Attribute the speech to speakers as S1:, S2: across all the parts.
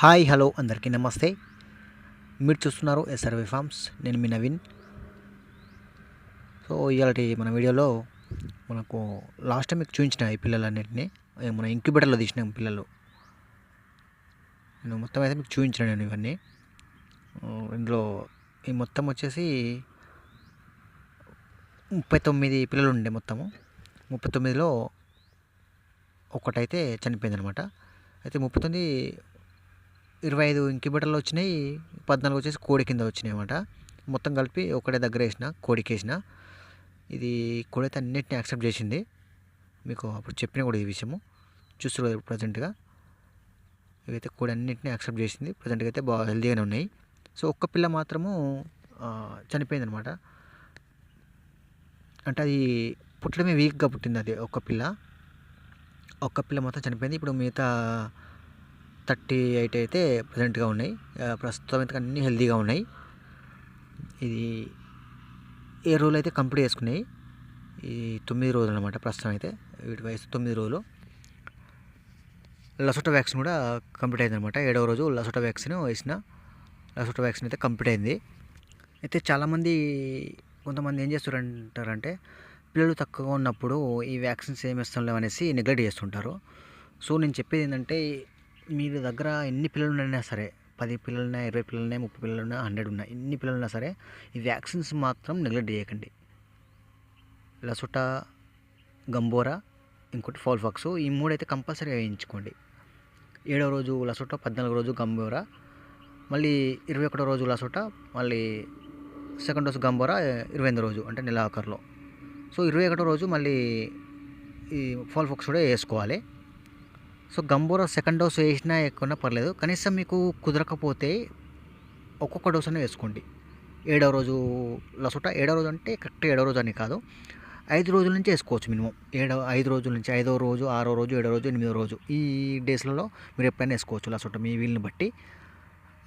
S1: Hi hello అందరికీ నమస్తే. మీరు చూస్తున్నారు ఎస్ఆర్వి ఫార్మ్స్. నేను మీ నవీన్. సో ఇవాళ మన వీడియోలో మనకు లాస్ట్ టైం మీకు చూపించిన ఈ పిల్లలన్నింటినీ మన ఇంక్యుబేటర్లో తీసిన పిల్లలు. నేను మొత్తం అయితే మీకు చూపించిన నేను ఇవన్నీ. ఇందులో ఈ మొత్తం వచ్చేసి ముప్పై తొమ్మిది పిల్లలు ఉండే మొత్తము. ముప్పై తొమ్మిదిలో ఒకటైతే చనిపోయింది అనమాట అయితే ముప్పై తొమ్మిది ఇరవై ఐదు ఇంక్యుబేటర్లు వచ్చినాయి పద్నాలుగు వచ్చేసి కోడి కింద వచ్చినాయి అనమాట మొత్తం కలిపి ఒకటే దగ్గర వేసిన కోడికి వేసిన. ఇది కోడి అయితే అన్నిటిని యాక్సెప్ట్ చేసింది. మీకు అప్పుడు చెప్పిన కూడా ఈ విషయము. చూస్తున్నారు ప్రజెంట్గా ఇవైతే కోడి అన్నింటినీ యాక్సెప్ట్ చేసింది. ప్రజెంట్గా అయితే బాగా హెల్తీగానే ఉన్నాయి. సో ఒక్క పిల్ల మాత్రము చనిపోయింది అనమాట అంటే అది పుట్టడమే వీక్గా పుట్టింది అది ఒక్క పిల్ల. ఒక్క పిల్ల మాత్రం చనిపోయింది. ఇప్పుడు మిగతా థర్టీ ఎయిట్ అయితే ప్రజెంట్గా ఉన్నాయి. ప్రస్తుతం అయితే అన్నీ హెల్తీగా ఉన్నాయి. ఇది ఏ రోజులు అయితే కంప్లీట్ చేసుకున్నాయి? ఈ తొమ్మిది రోజులు అనమాట ప్రస్తుతం అయితే. వీటి వయసు తొమ్మిది రోజులు. లసోటా వ్యాక్సిన్ కూడా కంప్లీట్ అయింది అనమాట ఏడవ రోజు లసోటా వ్యాక్సిన్ వేసిన లసోటా వ్యాక్సిన్ అయితే కంప్లీట్ అయింది. అయితే చాలామంది కొంతమంది ఏం చేస్తారంటారంటే పిల్లలు తక్కువగా ఉన్నప్పుడు ఈ వ్యాక్సిన్స్ ఏమి ఇస్తాం లేవనేసి నెగ్లెక్ట్ చేస్తుంటారు. సో నేను చెప్పేది ఏంటంటే మీరు దగ్గర ఎన్ని పిల్లలు ఉన్నా సరే పది పిల్లలున్నా ఇరవై పిల్లలు ముప్పై పిల్లలు హండ్రెడ్ ఉన్నాయి ఎన్ని పిల్లలున్నా సరే ఈ వ్యాక్సిన్స్ మాత్రం నెగ్లెక్ట్ చేయకండి. లసుటా గంబోరా ఇంకోటి ఫాల్ఫాక్స్ ఈ మూడు అయితే కంపల్సరీ వేయించుకోండి. ఏడో రోజు లసుట పద్నాలుగు రోజు గంబోరా మళ్ళీ ఇరవై ఒకటో రోజు లసుట మళ్ళీ సెకండ్ డోస్ గంబోరా ఇరవై ఎనిమిది రోజు అంటే నెల ఆఖరిలో. సో ఇరవై ఒకటో రోజు మళ్ళీ ఈ ఫాల్ ఫాక్స్ కూడా వేసుకోవాలి. సో గంబోరా సెకండ్ డోస్ వేసినా ఎక్కువ పర్లేదు. కనీసం మీకు కుదరకపోతే ఒక్కొక్క డోస్ అనే వేసుకోండి. ఏడవ రోజు లసోట ఏడవ రోజు అంటే కరెక్ట్ ఏడవ రోజు అని కాదు. ఐదు రోజుల నుంచి వేసుకోవచ్చు మినిమం. ఏడవ ఐదు రోజుల నుంచి ఐదో రోజు ఆరో రోజు ఏడో రోజు ఎనిమిదో రోజు ఈ డేస్లలో మీరు ఎప్పుడైనా వేసుకోవచ్చు లసోట మీ వీలుని బట్టి.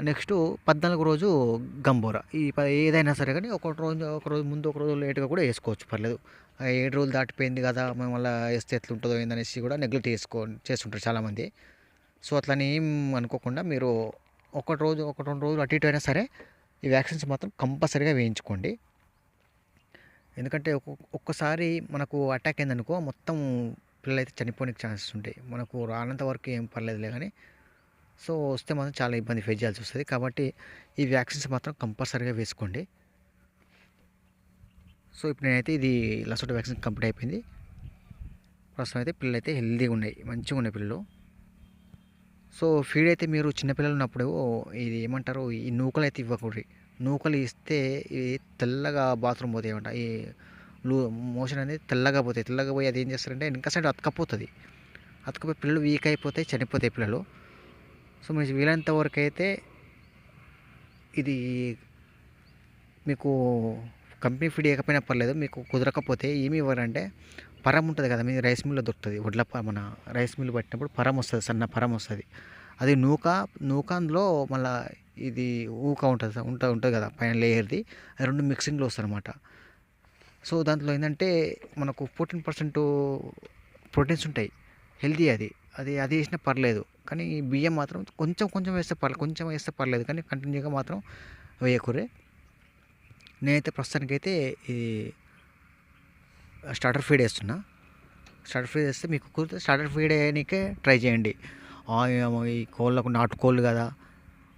S1: నెక్స్ట్ పద్నాలుగు రోజు గంబోరా. ఈ ఏదైనా సరే కానీ ఒక రోజు ఒక రోజు ముందు ఒక రోజు లేట్గా కూడా వేసుకోవచ్చు. పర్లేదు. ఏడు రోజులు దాటిపోయింది కదా మేము మళ్ళీ వేస్తే ఎట్లుంటుందో ఏందనేసి కూడా నెగ్లెక్ట్ చేసుకో చేస్తుంటారు చాలామంది. సో అట్లని ఏం అనుకోకుండా మీరు ఒకటి రోజు ఒక రెండు రోజులు అటు ఇటు అయినా సరే ఈ వ్యాక్సిన్స్ మాత్రం కంపల్సరీగా వేయించుకోండి. ఎందుకంటే ఒక్కొక్కసారి మనకు అటాక్ అయిందనుకో మొత్తం పిల్లలు అయితే చనిపోయే ఛాన్సెస్ ఉంటాయి. మనకు రానంత వరకు ఏం పర్లేదులే కానీ సో వస్తే మాత్రం చాలా ఇబ్బంది ఫేస్ చేయాల్సి వస్తుంది. కాబట్టి ఈ వ్యాక్సిన్స్ మాత్రం కంపల్సరీగా వేసుకోండి. సో ఇప్పుడు నేనైతే ఇది లసోట వ్యాక్సిన్ కంప్లీట్ అయిపోయింది. ప్రస్తుతం అయితే పిల్లలు అయితే హెల్తీగా ఉన్నాయి. మంచిగా ఉన్నాయి పిల్లలు. సో ఫీడ్ అయితే మీరు చిన్నపిల్లలు ఉన్నప్పుడు ఇది ఏమంటారు? ఈ నూకలు అయితే ఇవ్వకూడదు. నూకలు ఇస్తే ఇది తెల్లగా బాత్రూమ్ పోతాయి అంట ఈ లూ మోషన్ అనేది తెల్లగా పోతాయి. తెల్లగా పోయి అది ఏం చేస్తారంటే ఇంకా సైడ్ అతకపోతుంది అతకపోయి పిల్లలు వీక్ అయిపోతాయి చనిపోతాయి పిల్లలు. సో మీరు వీలైనంత వరకు అయితే ఇది మీకు కంపెనీ ఫీడ్ ఇవ్వకపోయినా పర్లేదు మీకు కుదరకపోతే ఏమి ఇవ్వరంటే పరం ఉంటుంది కదా మీ రైస్ మిల్లో దొరుకుతుంది. వడ్ల మన రైస్ మిల్ పట్టినప్పుడు పరం వస్తుంది సన్న పరం వస్తుంది. అది నూక నూక అందులో మళ్ళీ ఇది ఊక ఉంటుంది ఉంటుంది ఉంటుంది కదా పైన లేయర్ది. రెండు మిక్సింగ్లో వస్తుంది అనమాట సో దాంట్లో ఏంటంటే మనకు ఫోర్టీన్ పర్సెంట్ ప్రోటీన్స్ ఉంటాయి హెల్తీ అది. అది అది వేసినా పర్లేదు. కానీ ఈ బియ్యం మాత్రం కొంచెం కొంచెం వేస్తే పర్లేదు కొంచెం వేస్తే పర్లేదు. కానీ కంటిన్యూగా మాత్రం వేయకూరే. నేనైతే ప్రస్తుతానికైతే ఈ స్టార్టర్ ఫీడ్ వేస్తున్నా. స్టార్టర్ ఫీడ్ వేస్తే మీకు కుదిరితే స్టార్టర్ ఫీడ్ వేయడానికే ట్రై చేయండి. ఈ కోళ్ళకు నాటుకోళ్ళు కదా.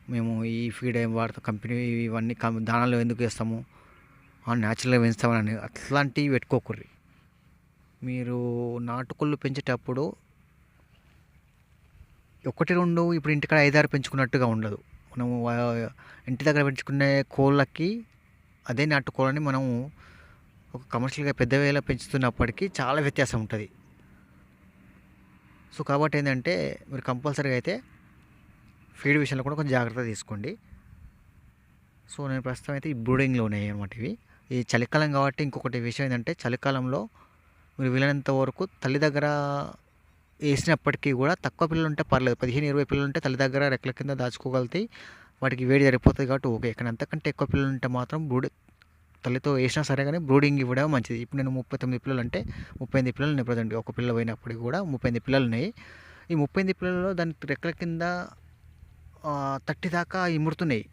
S1: మేము ఈ ఫీడ్ ఏం వాడతాం కంపెనీ ఇవన్నీ కం- దానాలు ఎందుకు వేస్తాము? న్యాచురల్గా పెంచుతామని అట్లాంటివి పెట్టుకోకూర్రి. మీరు నాటుకోళ్ళు పెంచేటప్పుడు ఒకటి రెండు ఇప్పుడు ఇంటికాడ ఐదారు పెంచుకున్నట్టుగా ఉండదు. మనం ఇంటి దగ్గర పెంచుకునే కోళ్ళకి అదే నాటుకోళ్ళని మనము ఒక కమర్షియల్గా పెద్దవేలా పెంచుతున్నప్పటికీ చాలా వ్యత్యాసం ఉంటుంది. సో కాబట్టి ఏంటంటే మీరు కంపల్సరీగా అయితే ఫీడ్ విషయంలో కూడా కొంచెం జాగ్రత్త తీసుకోండి. సో నేను ప్రస్తుతం అయితే ఈ బ్రూడింగ్లో ఉన్నాయి అనమాట ఇవి. ఈ చలికాలం కాబట్టి ఇంకొకటి విషయం ఏంటంటే చలికాలంలో మీరు వీలైనంత వరకు తల్లి దగ్గర వేసినప్పటికీ కూడా తక్కువ పిల్లలు ఉంటే పర్లేదు. పదిహేను ఇరవై పిల్లలు ఉంటే తల్లి దగ్గర రెక్కల కింద దాచుకోగలుగుతాయి వాటికి వేడి సరిపోతుంది కాబట్టి ఓకే. కానీ అంతకంటే ఎక్కువ పిల్లలు ఉంటే మాత్రం బ్రూడ్ తల్లితో వేసినా సరే కానీ బ్రూడింగ్ ఇవ్వడం మంచిది. ఇప్పుడు నేను ముప్పై తొమ్మిది పిల్లలు అంటే ముప్పై ఎనిమిది పిల్లలు ఉన్నాయి ప్రజెంట్ ఒక పిల్ల పోయినప్పటికి కూడా ముప్పై ఎనిమిది పిల్లలు ఉన్నాయి. ఈ ముప్పై ఎనిమిది పిల్లలలో దాని రెక్కల కింద థర్టీ దాకా ఇముడుతున్నాయి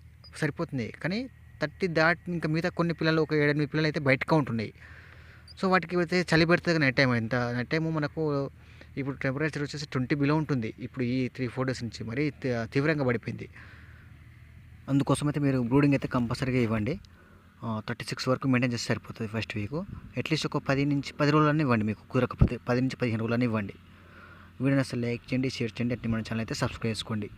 S1: సరిపోతుంది కానీ థర్టీ దాటి ఇంకా మిగతా కొన్ని పిల్లలు ఒక ఏడెనిమిది పిల్లలు అయితే బయటకు ఉంటున్నాయి. సో వాటికి అయితే చలి పెడుతుంది నైట్ టైం ఎంత? నైట్ టైము మనకు ఇప్పుడు టెంపరేచర్ వచ్చేసి ట్వంటీ బిలో ఉంటుంది. ఇప్పుడు ఈ త్రీ ఫోర్ డేస్ నుంచి మరి తీవ్రంగా పడిపోయింది. అందుకోసం అయితే మీరు బ్రూడింగ్ అయితే కంపల్సరీగా ఇవ్వండి. థర్టీ సిక్స్ వరకు మెయింటైన్ చేస్తే సరిపోతుంది ఫస్ట్ వీక్ అట్లీస్ట్ ఒక పది నుంచి పది రోజులన్నీ ఇవ్వండి మీకు కుదరకపోతే. పది నుంచి పదిహేను రోజులన్నీ ఇవ్వండి. వీడియోని అసలు లైక్ చేయండి షేర్ చేయండి అట్లా మన ఛానల్ అయితే సబ్స్క్రైబ్ చేసుకోండి.